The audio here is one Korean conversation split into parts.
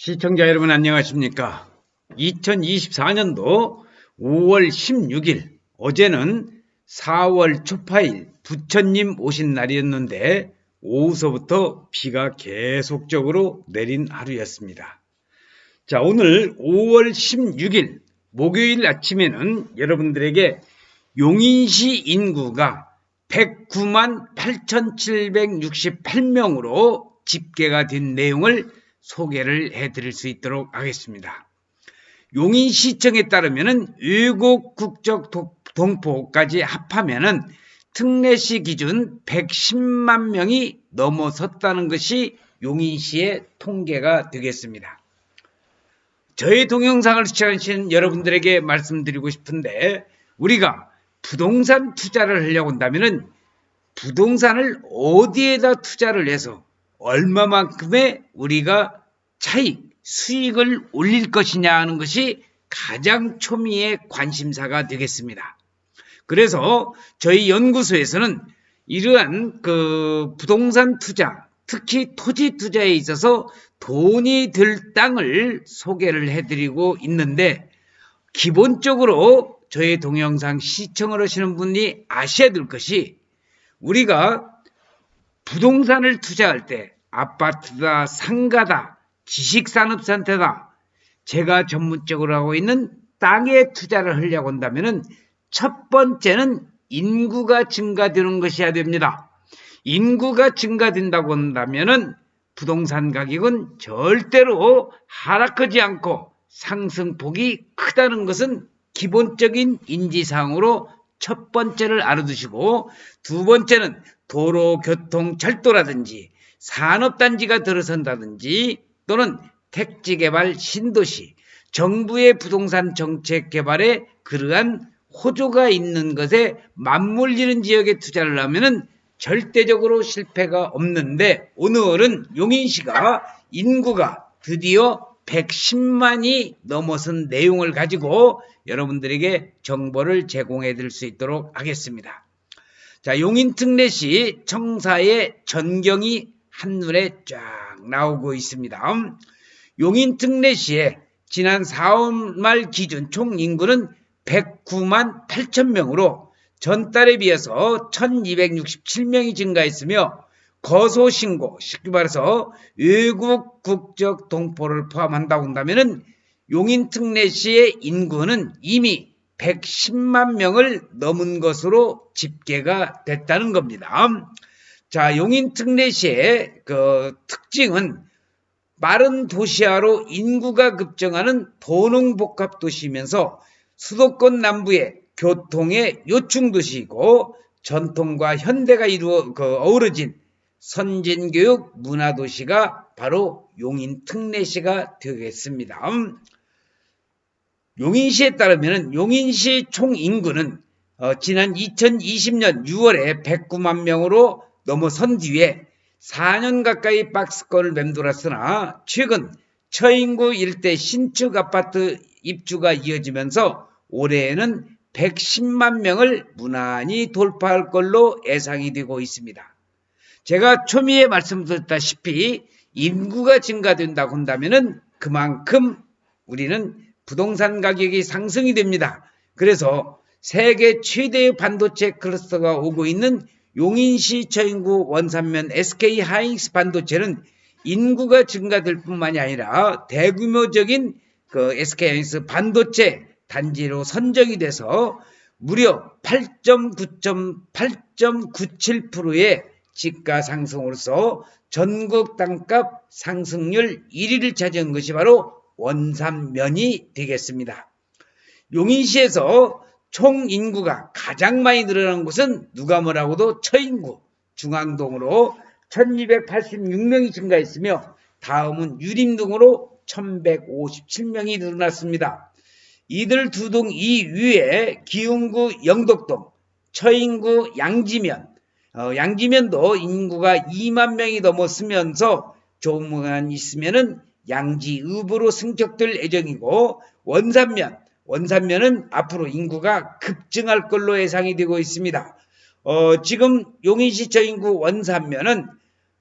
시청자 여러분 안녕하십니까? 2024년도 5월 16일 어제는 4월 초파일 부처님 오신 날이었는데 오후서부터 비가 계속적으로 내린 하루였습니다. 자 오늘 5월 16일 목요일 아침에는 여러분들에게 용인시 인구가 109만 8,768명으로 집계가 된 내용을 소개를 해드릴 수 있도록 하겠습니다. 용인시청에 따르면은 외국 국적 도- 동포까지 합하면은 특례시 기준 110만 명이 넘어섰다는 것이 용인시의 통계가 되겠습니다. 저의 동영상을 시청하시는 여러분들에게 말씀드리고 싶은데 우리가 부동산 투자를 하려고 한다면은 부동산을 어디에다 투자를 해서 얼마만큼의 우리가 차익, 수익을 올릴 것이냐 하는 것이 가장 초미의 관심사가 되겠습니다. 그래서 저희 연구소에서는 이러한 그 부동산 투자, 특히 토지 투자에 있어서 돈이 들 땅을 소개를 해드리고 있는데 기본적으로 저희 동영상 시청을 하시는 분이 아셔야 될 것이 우리가 부동산을 투자할 때 아파트다, 상가다, 지식산업센터다, 제가 전문적으로 하고 있는 땅에 투자를 하려고 한다면은 첫 번째는 인구가 증가되는 것이어야 됩니다. 인구가 증가된다고 한다면은 부동산 가격은 절대로 하락하지 않고 상승폭이 크다는 것은 기본적인 인지사항으로 첫 번째를 알아두시고 두 번째는 도로, 교통, 철도라든지 산업단지가 들어선다든지 또는 택지개발 신도시, 정부의 부동산 정책 개발에 그러한 호조가 있는 것에 맞물리는 지역에 투자를 하면은 절대적으로 실패가 없는데 오늘은 용인시가 인구가 드디어 110만이 넘어선 내용을 가지고 여러분들에게 정보를 제공해 드릴 수 있도록 하겠습니다. 자, 용인특례시 청사의 전경이 한눈에 쫙 나오고 있습니다. 용인특례시에 지난 4월 말 기준 총 인구는 109만 8천 명으로 전달에 비해서 1267명이 증가했으며 거소신고, 쉽게 말해서 외국 국적 동포를 포함한다고 한다면은 용인특례시의 인구는 이미 110만 명을 넘은 것으로 집계가 됐다는 겁니다. 자, 용인특례시의 그 특징은 빠른 도시화로 인구가 급증하는 도농복합 도시이면서 수도권 남부의 교통의 요충 도시이고 전통과 현대가 이루어 그 어우러진 선진교육 문화도시가 바로 용인 특례시가 되겠습니다. 용인시에 따르면 용인시 총 인구는 어, 지난 2020년 6월에 109만 명으로 넘어선 뒤에 4년 가까이 박스권을 맴돌았으나 최근 처인구 일대 신축 아파트 입주가 이어지면서 올해에는 110만 명을 무난히 돌파할 걸로 예상이 되고 있습니다. 제가 초미에 말씀드렸다시피 인구가 증가된다고 한다면 그만큼 우리는 부동산 가격이 상승이 됩니다. 그래서 세계 최대의 반도체 클러스터가 오고 있는 용인시 처인구 원산면 SK 하이닉스 반도체는 인구가 증가될 뿐만이 아니라 대규모적인 그 SK 하이닉스 반도체 단지로 선정이 돼서 무려 8.9.8.97%의 집가 상승으로서 전국 땅값 상승률 1위를 차지한 것이 바로 원산면이 되겠습니다. 용인시에서 총 인구가 가장 많이 늘어난 곳은 누가 뭐라고도 처인구 중앙동으로 1286명이 증가했으며 다음은 유림동으로 1157명이 늘어났습니다. 이들 두 동 이위에 기흥구 영덕동, 처인구 양지면, 어, 양지면도 인구가 2만 명이 넘었으면서 조금만 있으면은 양지읍으로 승격될 예정이고 원산면, 원산면은 앞으로 인구가 급증할 걸로 예상이 되고 있습니다. 어, 지금 용인시 처인구 원산면은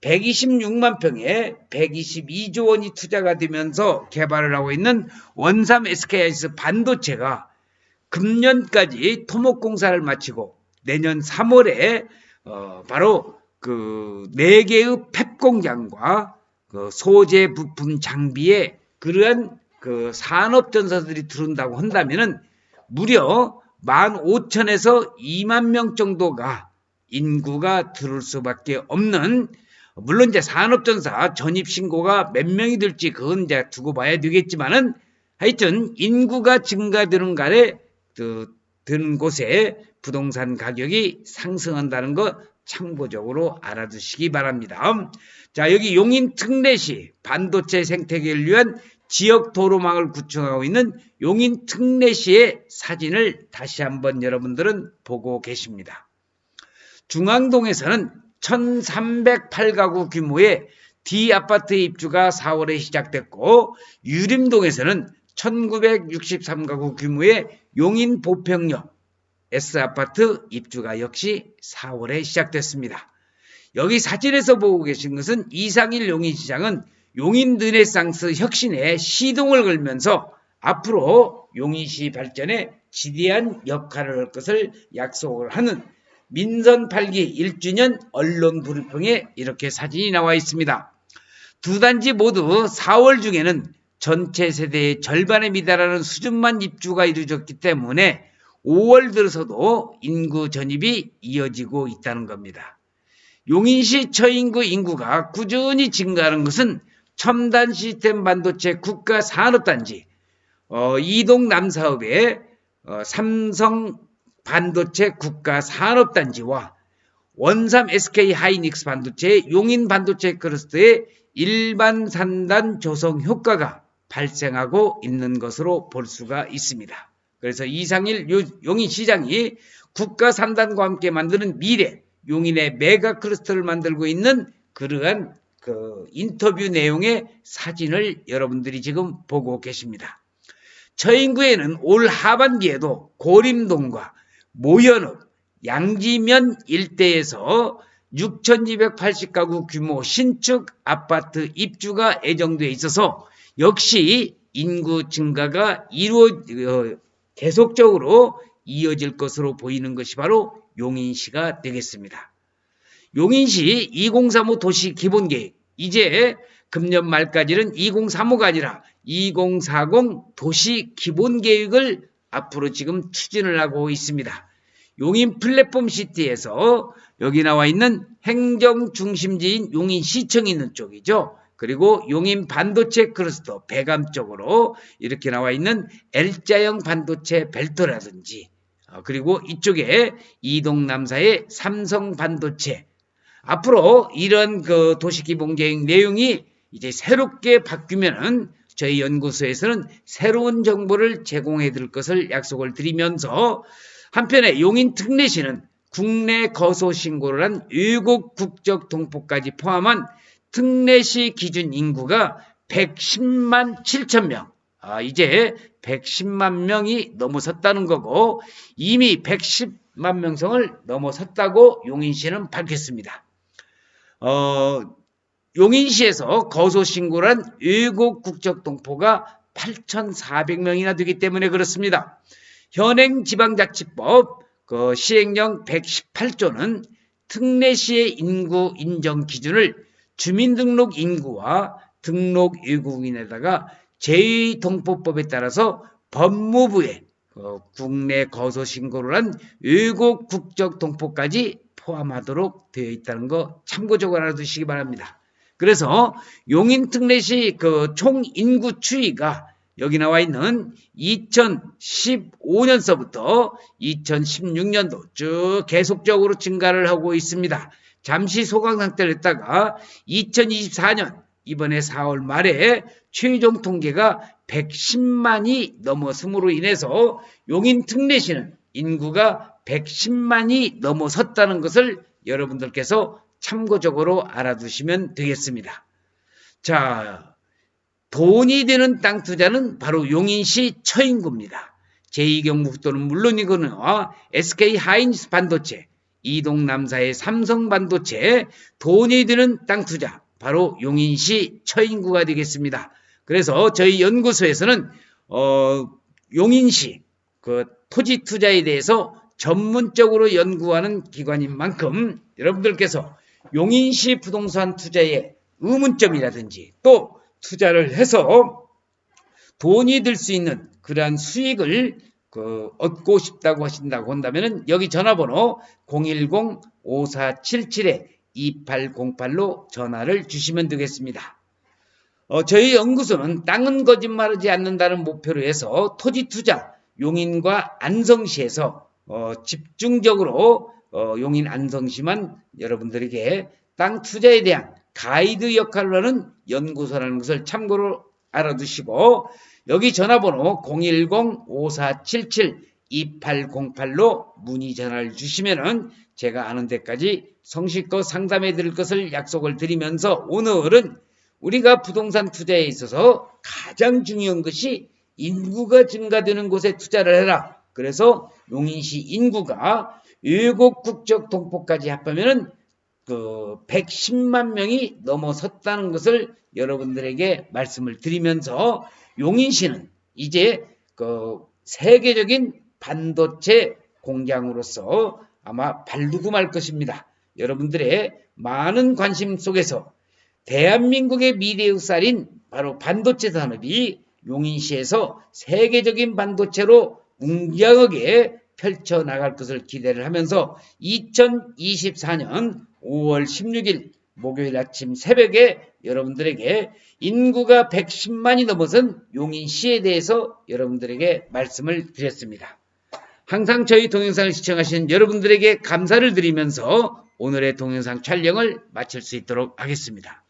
126만 평에 122조 원이 투자가 되면서 개발을 하고 있는 원삼 SK하이닉스 반도체가 금년까지 토목공사를 마치고 내년 3월에 어, 바로 그 4개의 팹 공장과 그 소재 부품 장비에 그러한 그 산업 전사들이 들어온다고 한다면은 무려 15,000에서 2만 명 정도가 인구가 들을 수밖에 없는 물론 이제 산업전사 전입 신고가 몇 명이 될지 그건 이제 두고 봐야 되겠지만은 하여튼 인구가 증가되는 간에 그 드는 곳에 부동산 가격이 상승한다는 것 참고적으로 알아두시기 바랍니다. 자 여기 용인 특례시 반도체 생태계를 위한 지역 도로망을 구축하고 있는 용인 특례시의 사진을 다시 한번 여러분들은 보고 계십니다. 중앙동에서는 1308가구 규모의 D아파트 입주가 4월에 시작됐고 유림동에서는 1963가구 규모의 용인 보평역 S아파트 입주가 역시 4월에 시작됐습니다. 여기 사진에서 보고 계신 것은 이상일 용인시장은 용인 르네상스 혁신에 시동을 걸면서 앞으로 용인시 발전에 지대한 역할을 할 것을 약속을 하는 민선 8기 1주년 언론 브리핑에 이렇게 사진이 나와 있습니다. 두 단지 모두 4월 중에는 전체 세대의 절반에 미달하는 수준만 입주가 이루어졌기 때문에 5월 들어서도 인구 전입이 이어지고 있다는 겁니다. 용인시 처인구 인구가 꾸준히 증가하는 것은 첨단 시스템 반도체 국가 산업단지 어, 이동 남사업의 어, 삼성 반도체 국가 산업단지와 원삼 SK 하이닉스 반도체 용인 반도체 클러스터의 일반 산단 조성 효과가 발생하고 있는 것으로 볼 수가 있습니다. 그래서 이상일 용인시장이 국가 산단과 함께 만드는 미래 용인의 메가 클러스터를 만들고 있는 그러한 그 인터뷰 내용의 사진을 여러분들이 지금 보고 계십니다. 처인구에는 올 하반기에도 고림동과 모현읍, 양지면 일대에서 6,280가구 규모 신축 아파트 입주가 예정돼 있어서 역시 인구 증가가 이루어 어, 계속적으로 이어질 것으로 보이는 것이 바로 용인시가 되겠습니다. 용인시 2035 도시 기본계획 이제 금년 말까지는 2035가 아니라 2040 도시 기본계획을 앞으로 지금 추진을 하고 있습니다. 용인 플랫폼 시티에서 여기 나와 있는 행정 중심지인 용인 시청이 있는 쪽이죠. 그리고 용인 반도체 클러스터 배감 쪽으로 이렇게 나와 있는 L자형 반도체 벨트라든지 어, 그리고 이쪽에 이동남사의 삼성 반도체. 앞으로 이런 그 도시기본 계획 내용이 이제 새롭게 바뀌면은 저희 연구소에서는 새로운 정보를 제공해 드릴 것을 약속을 드리면서 한편에 용인 특례시는 국내 거소 신고를 한 외국 국적 동포까지 포함한 특례시 기준 인구가 110만 7천 명. 아, 이제 110만 명이 넘어섰다는 거고 이미 110만 명성을 넘어섰다고 용인시는 밝혔습니다. 어, 용인시에서 거소 신고를 한 외국 국적 동포가 8,400명이나 되기 때문에 그렇습니다. 현행 지방자치법 그 시행령 118조는 특례시의 인구 인정 기준을 주민등록 인구와 등록 외국인에다가 제2동포법에 따라서 법무부에 그 국내 거소 신고를 한 외국 국적 동포까지 포함하도록 되어 있다는 거 참고적으로 알아두시기 바랍니다. 그래서 용인 특례시 그 총 인구 추이가 여기 나와 있는 2015년서부터 2016년도 쭉 계속적으로 증가를 하고 있습니다. 잠시 소강 상태를 했다가 2024년 이번에 4월 말에 최종 통계가 110만이 넘어섬으로 인해서 용인 특례시는 인구가 110만이 넘어섰다는 것을 여러분들께서 참고적으로 알아두시면 되겠습니다. 자, 돈이 되는 땅 투자는 바로 용인시 처인구입니다. 제2경북도는 물론이거나 SK 하이닉스 반도체, 이동남사의 삼성반도체 돈이 드는 땅 투자 바로 용인시 처인구가 되겠습니다. 그래서 저희 연구소에서는 어, 용인시 그 토지 투자에 대해서 전문적으로 연구하는 기관인 만큼 여러분들께서 용인시 부동산 투자의 의문점이라든지 또 투자를 해서 돈이 들 수 있는 그러한 수익을 그 얻고 싶다고 하신다고 한다면 여기 전화번호 010-5477-2808로 전화를 주시면 되겠습니다. 어, 저희 연구소는 땅은 거짓말하지 않는다는 목표로 해서 토지 투자 용인과 안성시에서 어, 집중적으로 어, 용인 안성시만 여러분들에게 땅 투자에 대한 가이드 역할을 하는 연구소라는 것을 참고로 알아두시고 여기 전화번호 010-5477-2808로 문의 전화를 주시면은 제가 아는 데까지 성실껏 상담해 드릴 것을 약속을 드리면서 오늘은 우리가 부동산 투자에 있어서 가장 중요한 것이 인구가 증가되는 곳에 투자를 해라. 그래서 용인시 인구가 외국 국적 동포까지 합하면은 그 110만 명이 넘어섰다는 것을 여러분들에게 말씀을 드리면서 용인시는 이제 그 세계적인 반도체 공장으로서 아마 말 것입니다. 여러분들의 많은 관심 속에서 대한민국의 미래의 쌀인 바로 반도체 산업이 용인시에서 세계적인 반도체로 웅장하게 펼쳐나갈 것을 기대를 하면서 2024년 5월 16일 목요일 아침 새벽에 여러분들에게 인구가 110만이 넘어선 용인시에 대해서 여러분들에게 말씀을 드렸습니다. 항상 저희 동영상을 시청하신 여러분들에게 감사를 드리면서 오늘의 동영상 촬영을 마칠 수 있도록 하겠습니다.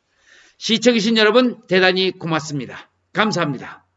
시청해주신 여러분 대단히 고맙습니다. 감사합니다.